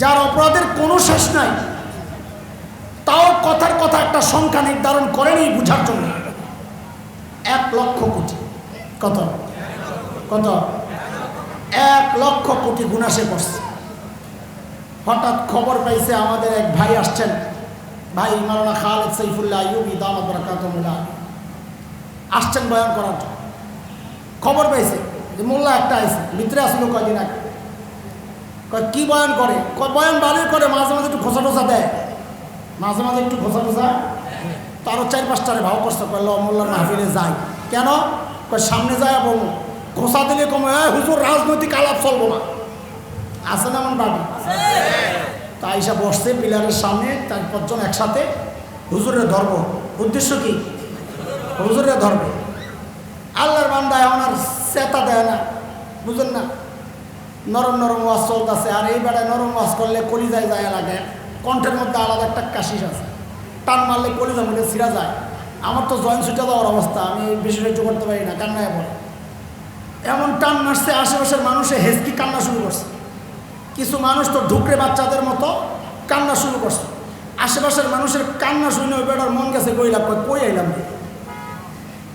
যার অপরাধের কোনো শেষ নাই, তাও কথার কথা একটা সংখ্যা নির্ধারণ করেনি বুঝার জন্য। এক লক্ষ কোটি। কত? কত? এক লক্ষ কোটি গুণা সে করছে। হঠাৎ খবর পাইছে আমাদের এক ভাই আসছেন। ভাই মালানা খালেদ সৈফুল্লাহ ইউবি দামাত আসছেন বয়ান করার জন্য। খবর পাইছে যে মোল্লা একটা আইছে, ভিতরে আসলো কয়দিন আগে। কি বয়ান করে? বয়ান ভালোই করে মাঝে মাঝে একটু খোসা টোসা দেয়। মাঝে মাঝে একটু খোসা টোসা তারও চার পাঁচটারে ভাও করছে, কয়, ল, মোল্লার মাহফিলে যায় কেন? কয়, সামনে যায় বলব খোসা দিলে কমে "এই হুজুর, রাজনৈতিক আলাপ চলবো না। আছে না আমার বাড়ি? তা আইসা বসছে পিলারের সামনে, তার পাঁচজন একসাথে হুজুরে ধর্ম উদ্দেশ্য কি? হুজুরে ধরবে। আল্লাহর বান্দা এখন আর চেতা দেয় না। বুঝলেন না? নরম নরম ওয়াজ চলতেছে, আর এই বেড়ায় নরম ওয়াজ করলে কলিজায় যায় লাগে। কণ্ঠের মধ্যে আলাদা একটা কাশিস আছে। টান মারলে কলিজা মধ্যে ছিঁড়া যায়। আমার তো জয়েন্ট ছুটে দেওয়ার অবস্থা, আমি বেশি সহ্য করতে পারি না, কান্নায় পড়ে। এমন টান মারছে, আশেপাশের মানুষে হেসকি কান্না শুরু করছে। কিছু মানুষ তো ঢুকরে বাচ্চাদের মতো কান্না শুরু করছে। আশেপাশের মানুষের কান্না শুনে ওই বেটার মন গেছে, কই কই আইলাম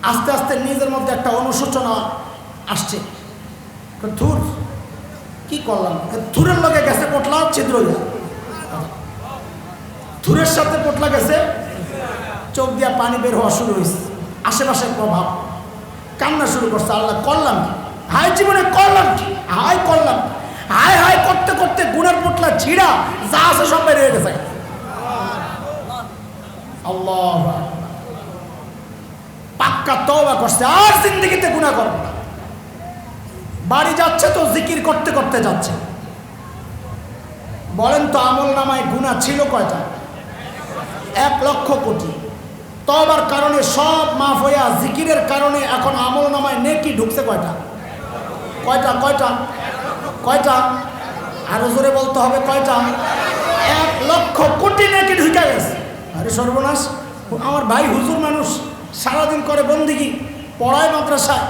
আস্তে আস্তে নিজের মধ্যে একটা অনুশোচনা আসছে। ধুর কি করলাম? থুরের লগে গেছে, পটলা ছিদ্র। থুরের সাথে পটলা গেছে, চোখ দিয়া পানি বের হওয়া শুরু হয়েছে আশেপাশের প্রভাব। কান্না শুরু করছে, আল্লাহ করলাম হাই জীবনে করলাম হাই করলাম কি? হাই হাই করতে করতে গুণের পুটলা ছিঁড়া, যা আছে সব বেরিয়ে গেছে। আল্লাহ পাক্কা তওবা করছে, আর জিন্দগিতে গুণা করবে বাড়ি যাচ্ছে তো জিকির করতে করতে যাচ্ছে। বলেন তো আমল নামায় গুণা ছিল কয়টা? এক লক্ষ কোটি। তবার কারণে সব মাফ হইয়া জিকিরের কারণে এখন আমল নামায় নেকি ঢুকছে কয়টা? কয়টা কয়টা? কয়টা? আরও জোরে বলতে হবে কয়টা? এক লক্ষ কোটি নেকি ঢুকে গেছে। আরে সর্বনাশ, আমার ভাই হুজুর মানুষ সারাদিন করে বন্দিগি, পড়ায় মাদ্রাসায়।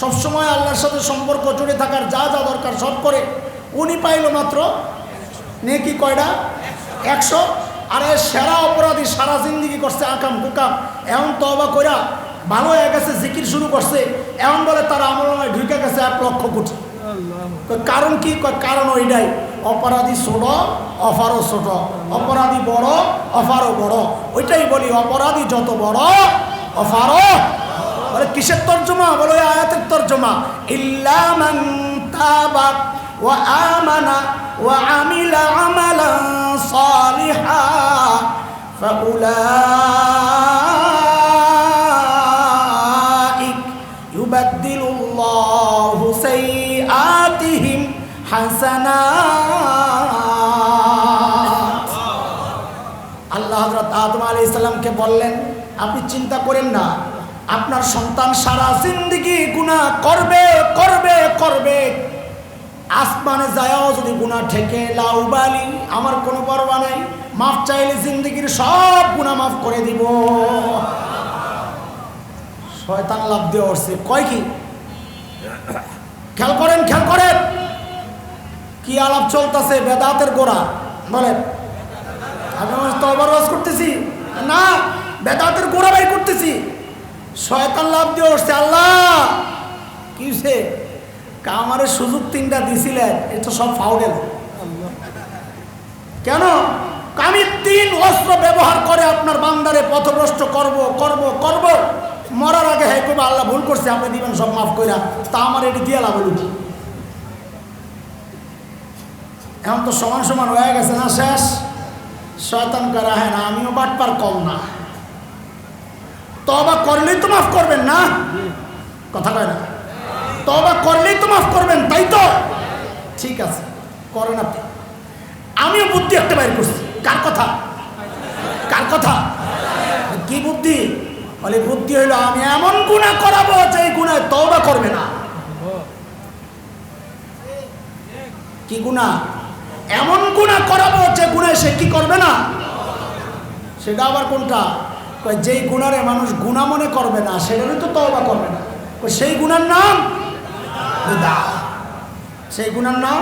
সবসময় আল্লাহর সাথে সম্পর্ক জুড়ে থাকার যা যা দরকার সব করে উনি পাইল মাত্র নেকি কয়টা একশো। আর সেরা অপরাধী সারা জিন্দিগি করছে আকাম কুকাম। এমন তবা কইরা ভালো হয়ে গেছে, জিকির শুরু করছে। এমন বলে তার আমলনায় ঢুকে গেছে এক লক্ষ কোটি। কারণ কি? কারণ ওইটাই। অপরাধী ছোট, অফারও ছোট। অপরাধী বড়, অফারও বড়। ওইটাই বলি, অপরাধী যত বড়, অফারও বলে কিসের তর্জমা বলে ওই আয়াতের তর্জমা ইল্লা মান তাবা ওয়া আমানা ওয়া আমিলা আমালান সালিহা فأولئك يبدل الله سيئاتهم حسنات আল্লাহ হজরত আদম আলী ইসলামকে বললেন আপনি চিন্তা করেন না আপনার সন্তান সারা জিন্দিগি গুণা করবে করবে করবে। আসমানে যায়ও যদি গুণা ঠেকে লাউবালি আমার কোনো পরবা নাই। মাফ চাইলে জিন্দিগির সব গুণা মাফ করে দিব। শয়তান লাভ দিয়ে উঠছে। কয় কি? খেয়াল করেন খেয়াল করেন। কি আলাপ চলতেছে? বেদাতের গোড়া। বলেন। আমি তবার করতেছি। না, বেদাতের গোড়া বাই করতেছি। শয়তান লাভ দিয়ে উঠছে, আল্লাহ! কি হইছে? কামারের সুযোগ তিনটা দিছিলেন এটা সব ফাউ গেল। কেন? আমি তিন অস্ত্র ব্যবহার করে আপনার বান্দারে পথভ্রষ্ট করব করব করব। মরার আগে হ্যাঁ করব আল্লাহ ভুল করছে, আপনি দিবেন, সব মাফ কইরা। তা আমার এটি দিয়ে লাভ হলো কি? এখন তো সমান সমান হয়ে গেছে না, শেষ? শয়তান করা হ্যাঁ না আমিও বাটপার কম না। তবা করলেই তো মাফ করবেন না? কথা কয় না। তবা করলেই তো মাফ করবেন, তাই তো? ঠিক আছে, করেন আপনি। আমিও বুদ্ধি একটা বাইর করছি। কার কথা? কার কথা? কি বুদ্ধি? বলে, বুদ্ধি হইল আমি এমন গুণা করাবো যে গুণায় তবা করবে না। কি গুণা? এমন গুণা করাবো যে গুণায় সে কি করবে না? সেটা আবার কোনটা? যেই গুণারে মানুষ গুণা মনে করবে না সেগুলো তো তওবা করবে না। সেই গুণার নাম। সেই গুণার নাম?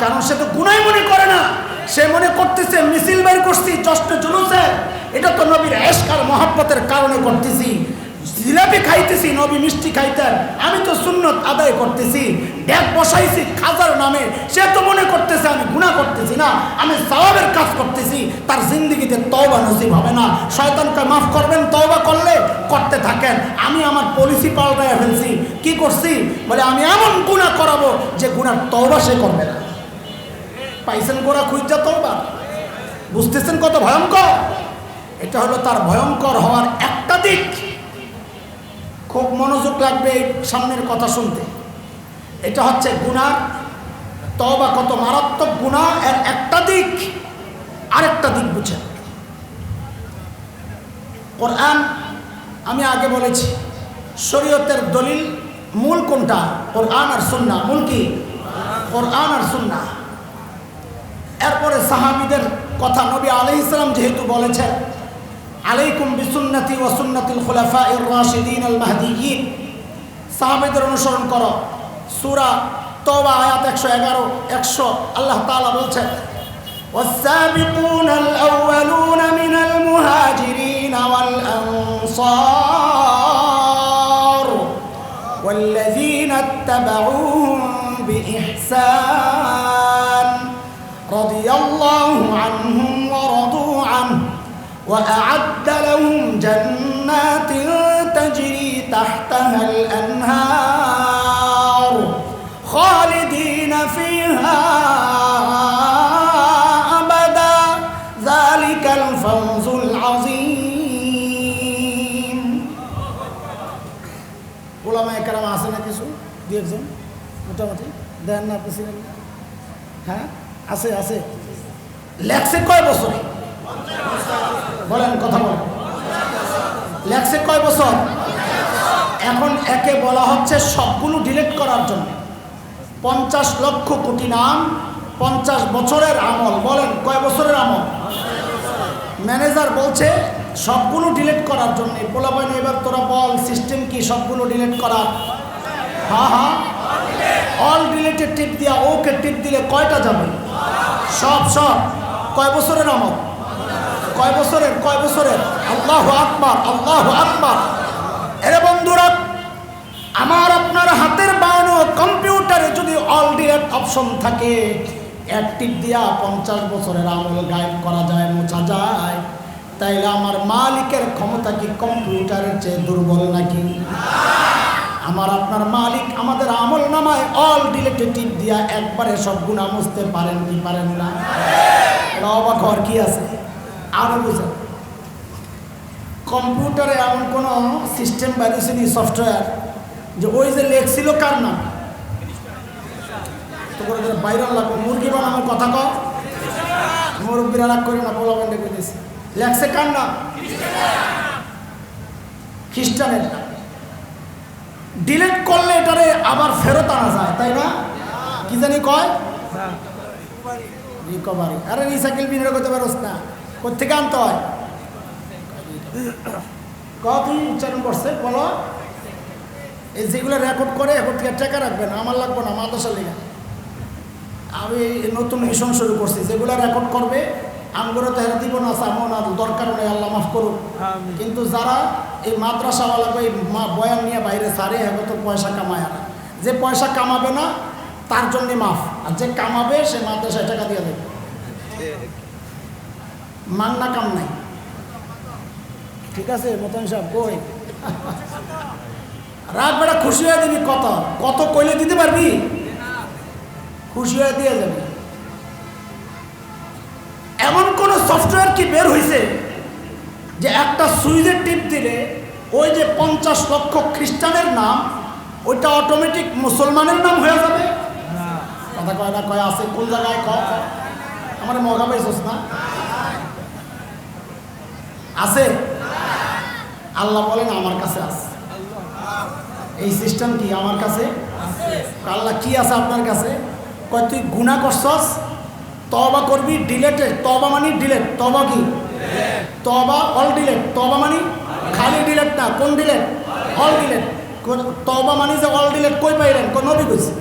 কারণ সে তো গুণাই মনে করে না। সে মনে করতেছে, মিছিল বের করছি চষ্ট জুলুসে। এটা তো নবীর এসকার মহাব্বতের কারণে করতেছি। জিলাপি খাইতেছি, নবী মিষ্টি খাইতেন। আমি তো সুন্নত আদায় করতেছি। ড্যাক বসাইছি খাজার নামে। সে তো মনে করতেছে আমি গুণা করতেছি না। আমি সওয়াবের কাজ করতেছি। তার জিন্দগিতে তওবা নসিব হবে না। শয়তানকে মাফ করবেন, তওবা করলে করতে থাকেন। আমি আমার পলিসি পাল্টায় ফেলছি। কি করছি? বলে, আমি এমন গুণা করাবো যে গুণার তওবা সে করবে না। পাইছেন গোড়া খুঁজা তওবা? বুঝতেছেন কত ভয়ঙ্কর? এটা হলো তার ভয়ঙ্কর হওয়ার একটা দিক। খুব মনোযোগ লাগবে এই সামনের কথা শুনতে। এটা হচ্ছে গুনার তবা কত মারাত্মক গুণা, এর একটা দিক, আরেকটা দিক বুঝেন কোরআন, আমি আগে বলেছি, শরীয়তের দলিল মূল কোনটা? কোরআন আর সুন্না মূল কি? কোরআন আর সুন্না এরপরে সাহাবিদের কথা নবী আলাইহিস সালাম যেহেতু বলেছেন আলাইকুম বিসুন্নতি ওয়া সুন্নাতিল খুলাফাইর রাশিদিন আল মাহদিয়িন সাহাবীদের অনুসরণ করো সূরা তওবা আয়াত 111 100 আল্লাহ তাআলা বলছেন والسابقون الأولون من المهاجرين والأنصار والذين اتبعوهم بإحسان رضي الله عنهم ورضوا عنه وأعد কারাম আছে না কিছু? দু একজন, মোটামুটি। দেন না আপনি ছিলেন? হ্যাঁ? আছে আছে। লেখছে কয় বছরে? বলেন, কথা বলেন। লেখছে কয় বছর? এখন একে বলা হচ্ছে সবগুলো ডিলিট করার জন্য। পঞ্চাশ লক্ষ কোটি নাম, পঞ্চাশ বছরের আমল। বলেন, কয় আমল ম্যানেজার বলছে, সবগুলো ডিলেট করার জন্য। পোলাপাইন এবার তোরা বল সিস্টেম কি সবগুলো ডিলেট করার হ্যাঁ হ্যাঁ অল ডিলেটেড টিপ দিয়া ওকে টিপ দিলে কয়টা যাবে? সব সব। কয় বছরের আমল? কয় বছরের কয় বছরের? আল্লাহ আকবার আল্লাহ আকবার। এরে বন্ধুরা, আমার আপনার হাতের বানানো কম্পিউটারে যদি অল ডিলেট অপশন থাকে এক টিপ দিয়া পঞ্চাশ বছরের আমল গায়েব করা যায়, মোছা যায়। তাইলে আমার মালিকের ক্ষমতা কি কম্পিউটারের চেয়ে দুর্বল নাকি? আমার আপনার মালিক আমাদের আমল নামায় অল ডিলেটেড টিপ দিয়া একবারে সব গুণা মুছতে পারেন কি পারেন না? অবাক হওয়ার কি আছে? আরও বুঝেন। কম্পিউটারে এমন কোনো সিস্টেম বেরিয়েছে নি সফটওয়্যার যে ওই যে লেখছিল কার নাম? তো করে বাইরাল লাগবে মুরগি বানানোর কথা কও। মুরব্বীরা রাগ করে না পোলা বান্ডে কইতেছে লেখছে কার নাম? খ্রিস্টানের ডিলিট করলে এটারে আবার ফেরত আনা যায়, তাই না? কি জানি কয়? রিকভারি। আরে রিসাইকেল বিনিয়োগ করতে পারোস না। কোথেকে আনতে হয়? ক উচ্চারণ করছে, বলো? এই যেগুলো রেকর্ড করে, এখন থেকে টাকা রাখবেন আমার লাগবে না মাদ্রাসা লেগে। আমি নতুন মিশন শুরু করছি। যেগুলো রেকর্ড করবে আমগুলো তো হেরা দিব না চাবো না দরকার নেই আল্লাহ মাফ করুক। কিন্তু যারা এই মাদ্রাসাওয়ালাকে এই মা- বয়ান নিয়ে বাইরে সারে এখন তো পয়সা কামায় না যে পয়সা কামাবে না তার জন্যে মাফ। আর যে কামাবে সে মাদ্রাসায় টাকা দিয়ে দেবে। মান্না কাম নাই। ঠিক আছে মতন সাহেব কই? রাত বেড়া খুশি হয়ে দিবি কত কত কইলে দিতে পারবি? হয়ে দিয়ে যাবে এমন কোন সফটওয়্যার কি বের হয়েছে যে একটা সুইচের টিপ দিলে ওই যে পঞ্চাশ লক্ষ খ্রিস্টানের নাম ওইটা অটোমেটিক মুসলমানের নাম হয়ে যাবে? কথা কয় না কয় আছে কোন জায়গায় ক ক। আমার মগা পাইছস না? আছে? আল্লাহ বলেন আমার কাছে আছে। এই সিস্টেম কি আমার কাছে? আল্লাহ কি আছে আপনার কাছে? কয়, তুই গুণা করছস? তবা করবি ডিলেটে তবা মানে ডিলেট তবা কি? তবা অল ডিলেট তবা মানে? খালি ডিলেট না, কোন ডিলেট অল ডিলেট তবা মানে যে অল ডিলেট কই পাইলেন? কোন নবী কইছে।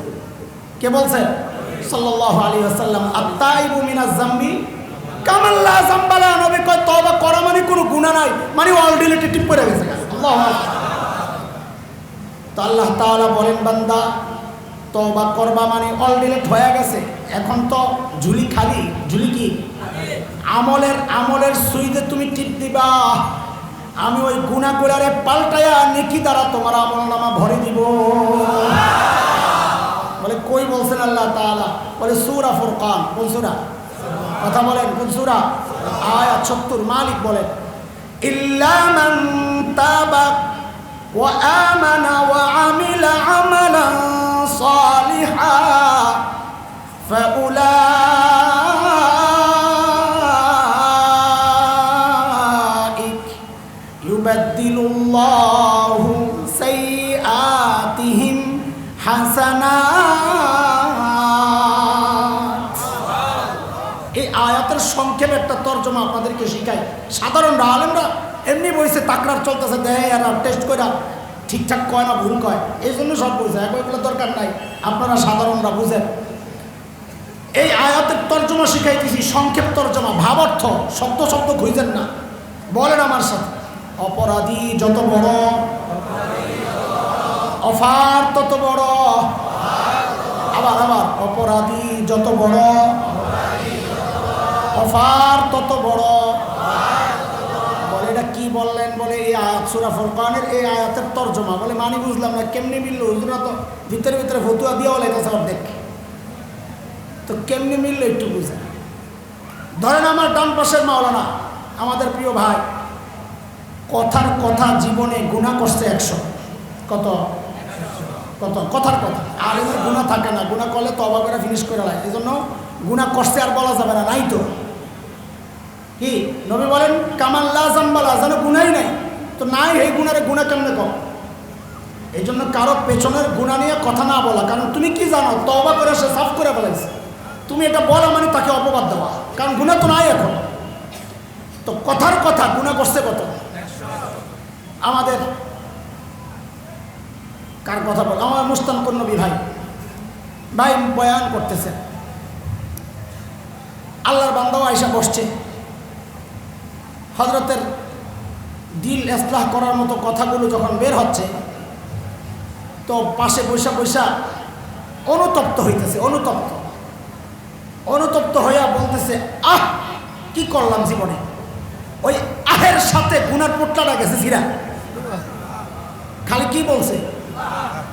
কে বলছে? সাল্লাল্লাহু আলাইহি ওয়াসাল্লাম। আত্তাইবু মিনাজ জামবি। কামাল্লা জামবালা নবী কয়, তওবা করা মানে কোনো গুনাহ নাই মানে অলরেডি টিপ করে গেছে। আল্লাহু আকবার। তো আল্লাহ তাআলা বলেন, বান্দা তওবা করবা মানে অল অলরেডি হয়ে গেছে। এখন তো ঝুলি খালি, ঝুলি কি? আমলের আমলের সুইদে তুমি টিপ দিবা। আমি ওই গুণা গুলারে পাল্টায়া নেকি দ্বারা তোমার আমল নামা ভরে দিব। বলে, কই বলছেন আল্লাহ তাআলা? বলে, সুরা ফুরকান। কোন সুরা? কথা বলেন, কোন সুরা? আয়াত 70 মালিক বলেন, ইল্লা তাবা ওয়া আমানা ওয়া আমিলা আমালান। সালিহা فأولئك يبدل الله سيئاتهم حسنات এই আয়াতের সংক্ষেপ একটা তর্জমা আপনাদেরকে শিখাই সাধারণ আলেমরা এমনি বইছে তাকরার চলতেছে দেয় আর টেস্ট করে ঠিকঠাক কয় না ভুল কয়, এই জন্য সব বুঝে। এখন দরকার নাই, আপনারা সাধারণরা বুঝেন। এই আয়াতের তর্জমা শিখাইতেছি, সংক্ষেপ তর্জমা, ভাবার্থ, শব্দ শব্দ খুঁজেন না। বলেন আমার সাথে। অপরাধী যত বড়, অফার তত বড়। আবার আবার, অপরাধী যত বড়, অফার তত বড়। বলে এটা কি বললেন বলে এই আয়াত, সুরা ফুরকানের এই আয়াতের তর্জমা। বলে, মানি বুঝলাম না, কেমনি মিলল? হুজুরা তো ভিতরে ভিতরে ফতুয়া দিয়েও লেগেছে অর্ধেক। তো কেমনি মিলল একটু বুঝে ধরেন আমার ডান পাশের মাওলানা, আমাদের প্রিয় ভাই, কথার কথা জীবনে গুণা করছে একশো। কত? কত? কথার কথা। আর এদের গুণা থাকে না। গুণা করলে তো করে ফিনিশ করে লাগে এই জন্য গুণা করছে আর বলা যাবে না, নাই তো। কি? নবী বলেন কামাল্লা জাম্বালা যেন গুণাই নাই। তো নাই এই গুণারে গুণা কেমনে কম? এই জন্য কারও পেছনের গুণা নিয়ে কথা না বলা। কারণ তুমি কি জানো তবা করে সে সাফ করে বলেছে তুমি এটা বলা মানে তাকে অপবাদ দেওয়া। কারণ গুণা তো নাই এখন। তো কথার কথা, গুণা করছে কত? আমাদের কার কথা বল? আমার মুস্তান নবী ভাই। ভাই বয়ান করতেছে। আল্লাহর বান্দাও আয়সা বসছে। হজরতের দিল এসলাহ করার মতো কথাগুলো যখন বের হচ্ছে, তো পাশে বৈশা বৈশা অনুতপ্ত হইতেছে, অনুতপ্ত। অনুতপ্ত হইয়া বলতেছে, আহ, কি করলাম জীবনে? ওই আহের সাথে গুনার পোটলাটা গেছে সিরা খালি কি বলছে?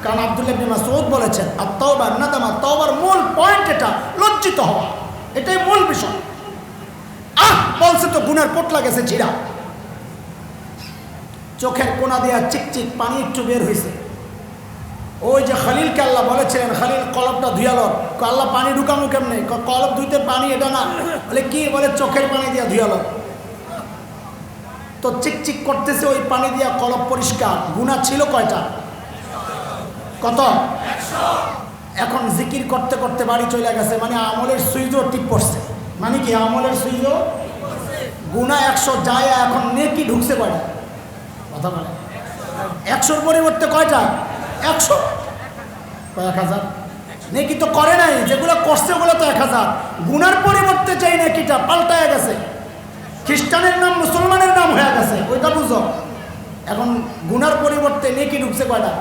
কারণ আব্দুল্লাহ ইবনে বলেছেন আর তওবা নাদামা তওবার মূল পয়েন্ট এটা, লজ্জিত হওয়া। এটাই মূল বিষয়। আহ, বলছে তো গুনার পোটলা গেছে ছিড়া। চোখের কোনা দিয়া চিকচিক পানি একটু বের হয়েছে ওই যে খালিলকে আল্লাহ বলেছিলেন, খালিল কলবটা ধুয়াল আল্লাহ, পানি ঢুকানো কেমনে? কলব ধুইতে পানি এটা না। বলে, কি? বলে, চোখের পানি দিয়া ধুয়াল তো চিকচিক করতেছে ওই পানি দিয়া কলব পরিষ্কার। গুণা ছিল কয়টা? কত? এখন জিকির করতে করতে বাড়ি চলে গেছে মানে আমলের সুইজও টিপ পড়ছে। মানে কি, আমলের সুইজও গুণা একশো যায়, এখন নেকি ঢুকছে কয়টা? কথা বলে। একশোর পরিবর্তে কয়টা? একশো? কয়েক হাজার? নেকি তো করে নাই, যেগুলো করছে ওগুলো তো এক হাজার। গুনার পরিবর্তে চাই নেকিটা পাল্টায় গেছে। খ্রিস্টানের নাম, মুসলমানের নাম হয়ে গেছে, ওইটা বুঝো। এখন গুনার পরিবর্তে নেকি ঢুকছে কয়টা?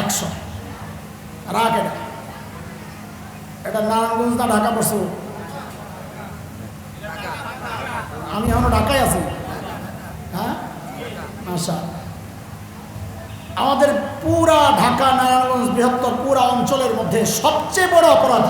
একশো। রাখ এটা। এটা নারায়ণগঞ্জ না ঢাকা পড়ছে আমি এখনও ঢাকায় আছি। আচ্ছা আমাদের পুরা ঢাকা নারায়ণগঞ্জ বৃহত্তর পুরা অঞ্চলের মধ্যে সবচেয়ে বড় অপরাধ